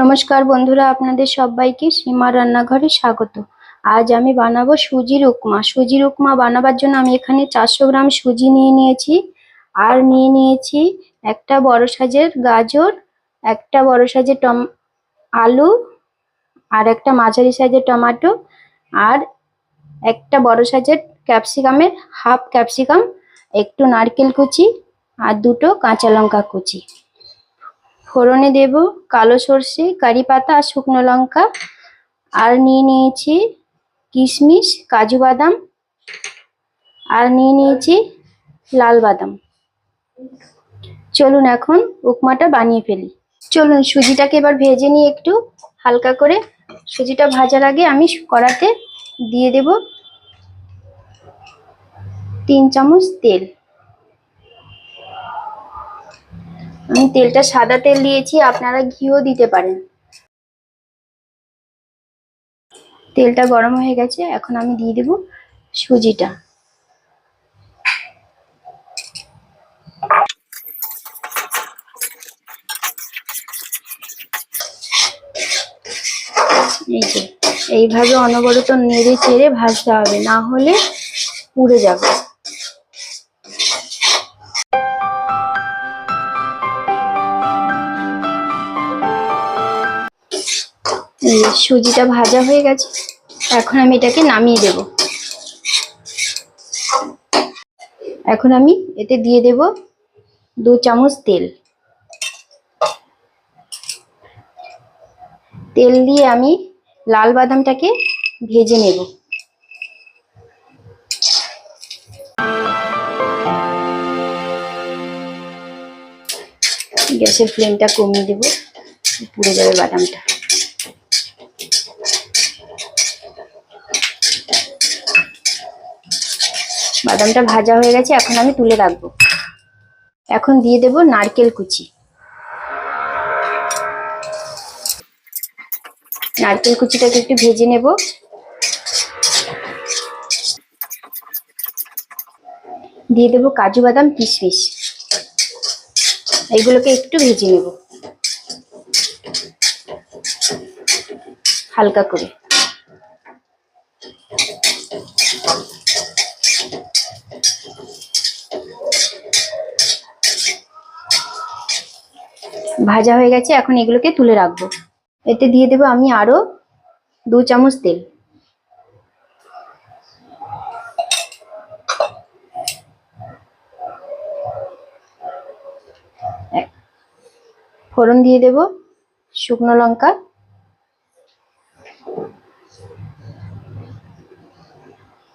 নমস্কার বন্ধুরা, আপনাদের সবাইকে সীমা রান্নাঘরে স্বাগত। আজ আমি বানাবো সুজির উপমা সুজির উপমা বানাবার জন্য আমি এখানে চারশো গ্রাম সুজি নিয়ে নিয়েছি। আর নিয়ে নিয়েছি একটা বড় সাইজের গাজর, একটা বড় সাইজের টম আলু, আর একটা মাঝারি সাইজের টমেটো, আর একটা বড় সাইজের ক্যাপসিকামের হাফ ক্যাপসিকাম, একটু নারকেল কুচি, আর দুটো কাঁচা লঙ্কা কুচি। ফোড়নে দেব, কালো সর্ষে, কারি পাতা আর শুকনো লঙ্কা। আর নিয়ে নিয়েছি কিশমিশ, কাজু বাদাম। আর নিয়ে নিয়েছি লাল বাদাম। চলুন এখন উপমাটা বানিয়ে ফেলি। চলুন সুজিটাকে এবার ভেজে নিই একটু হালকা করে। সুজিটা ভাজার আগে আমি কড়াতে দিয়ে দেব তিন চামচ তেল। আমি তেলটা সাদা তেল দিয়েছি, আপনারা ঘিও দিতে পারেন। তেলটা গরম হয়ে গেছে, এখন আমি দিয়ে দেব সুজিটা। এই এইভাবে অনবরত নেড়ে চেড়ে ভাজতে হবে, না হলে পুড়ে যাবে। সুজিটা ভাজা হয়ে গেছে, এখন আমি এটাকে নামিয়ে দেব। এখন আমি এতে দিয়ে দেব দু চামচ তেল। তেল দিয়ে আমি লাল বাদামটাকে ভেজে নেব। গ্যাসের ফ্লেমটা কমিয়ে দেব, পুড়ে যাবে বাদামটা। বাদামটা ভাজা হয়ে গেছে, এখন আমি তুলে রাখব। এখন দিয়ে দেব নারকেল কুচি। নারকেল কুচিটাকে একটু ভেজে নেব। দিয়ে দেব কাজু বাদাম কিশমিশ। এইগুলোকে একটু ভেজে নেব। হালকা করে। ভাজা হয়ে গেছে, এখন এগুলোকে তুলে রাখব। এতে দিয়ে দেবো আমি আরও দু চামচ তেল। ফোড়ন দিয়ে দেব শুকনো লঙ্কা।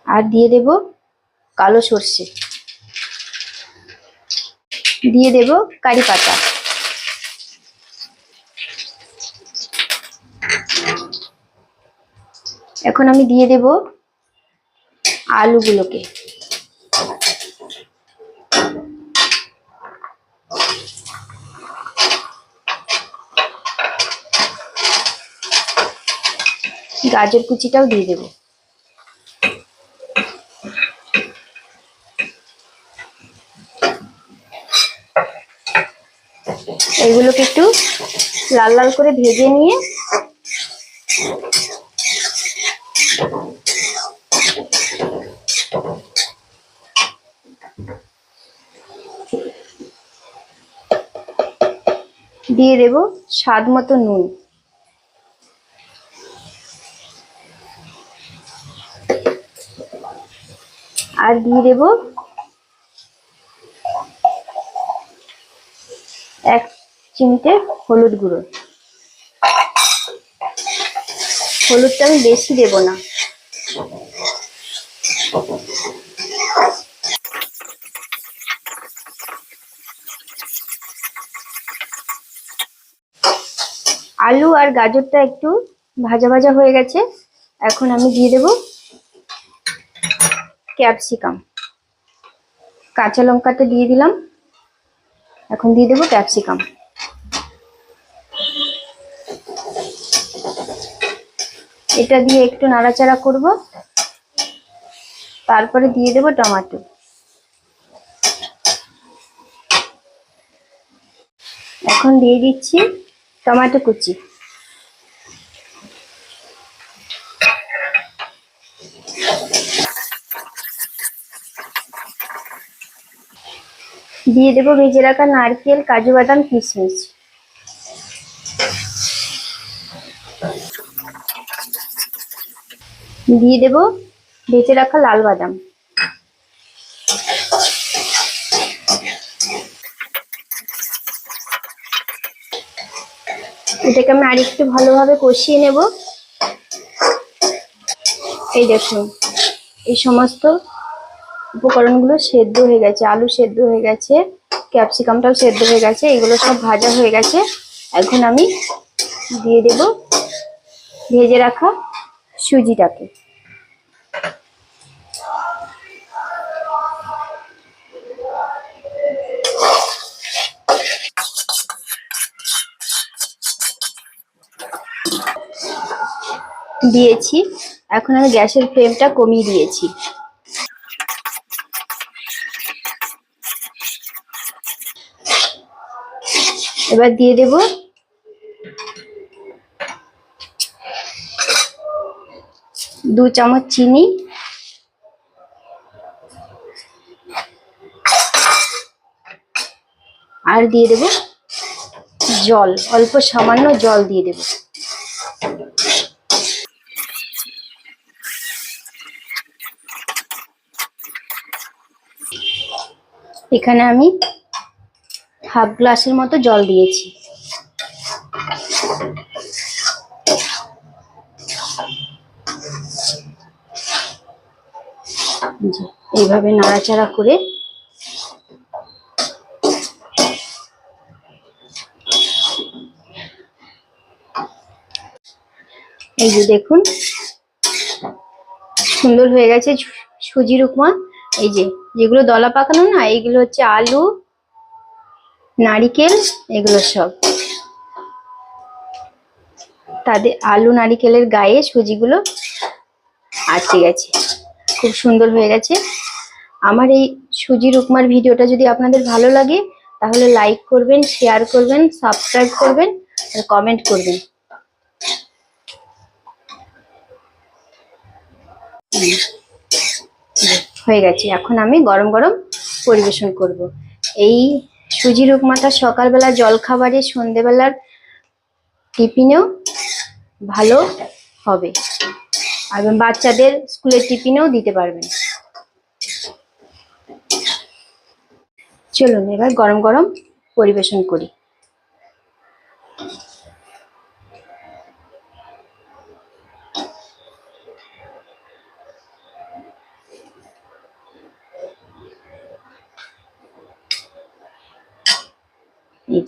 আর দিয়ে দেব কালো সর্ষে। দিয়ে দেব কারি পাতা। এখন আমি দিয়ে দেব আলুগুলোকে। গাজর কুচিটাও দিয়ে দেব। এইগুলোকে একটু লাল লাল করে ভেজে নিয়ে দিয়ে দেব স্বাদ মতো নুন। আর দিয়ে দেব এক চিমটে হলুদ গুঁড়ো। হলুদটা আমি বেশি দেব না। আলু আর গাজরটা একটু ভাজা ভাজা হয়ে গেছে। এখন আমি দিয়ে দেব ক্যাপসিকাম। কাঁচা লঙ্কাটা দিয়ে দিলাম। এখন দিয়ে দেবো ক্যাপসিকাম। এটা দিয়ে একটু নাড়াচাড়া করব। তারপরে দিয়ে দেব টমেটো। এখন দিয়ে দিচ্ছি টমেটো কুচি। দিয়ে দেবো ভেজে রাখা নারকেল, কাজু বাদাম, কিশমিশ। দিয়ে দেবো ভেজে রাখা লাল বাদাম। এটাকে আমি আরেকটু ভালোভাবে কষিয়ে নেব। এই দেখুন এই সমস্ত উপকরণগুলো সেদ্ধ হয়ে গেছে, আলু সেদ্ধ হয়ে গেছে, ক্যাপসিকামটাও সেদ্ধ হয়ে গেছে, এগুলো সব ভাজা হয়ে গেছে। এখন আমি দিয়ে দেব ভেজে রাখা সুজিটাকে। দিয়েছি। এখন আমি গ্যাসের ফ্লেমটা কমিয়ে দিয়েছি। এবার দিয়ে দেব দু চামচ চিনি। আর দিয়ে দেব জল, অল্প সামান্য জল দিয়ে দেব। এখানে আমি হাফ গ্লাসের মতো জল দিয়েছি যে, এইভাবে নাড়াচাড়া করে এই যে দেখুন, সুন্দর হয়ে গেছে সুজির উপমা এই যে যেগুলো দলা পাকানো না, এইগুলো হচ্ছে আলু, নারিকেল, এগুলো সব। তাদের আলু, নারিকেলের গায়ে সুজিগুলো আটকে গেছে। খুব সুন্দর হয়ে গেছে। আমার এই সুজির উপমার ভিডিওটা যদি আপনাদের ভালো লাগে, তাহলে লাইক করবেন শেয়ার করবেন সাবস্ক্রাইব করবেন, আর কমেন্ট করবেন। হয়ে গেছে। এখন আমি গরম গরম পরিবেশন করব। এই সুজির উপমাটা সকালবেলা জলখাবারে, সন্ধেবেলার টিফিনেও ভালো হবে। আর বাচ্চাদের স্কুলের টিফিনেও দিতে পারবেন। চলুন এবার গরম গরম পরিবেশন করি। এই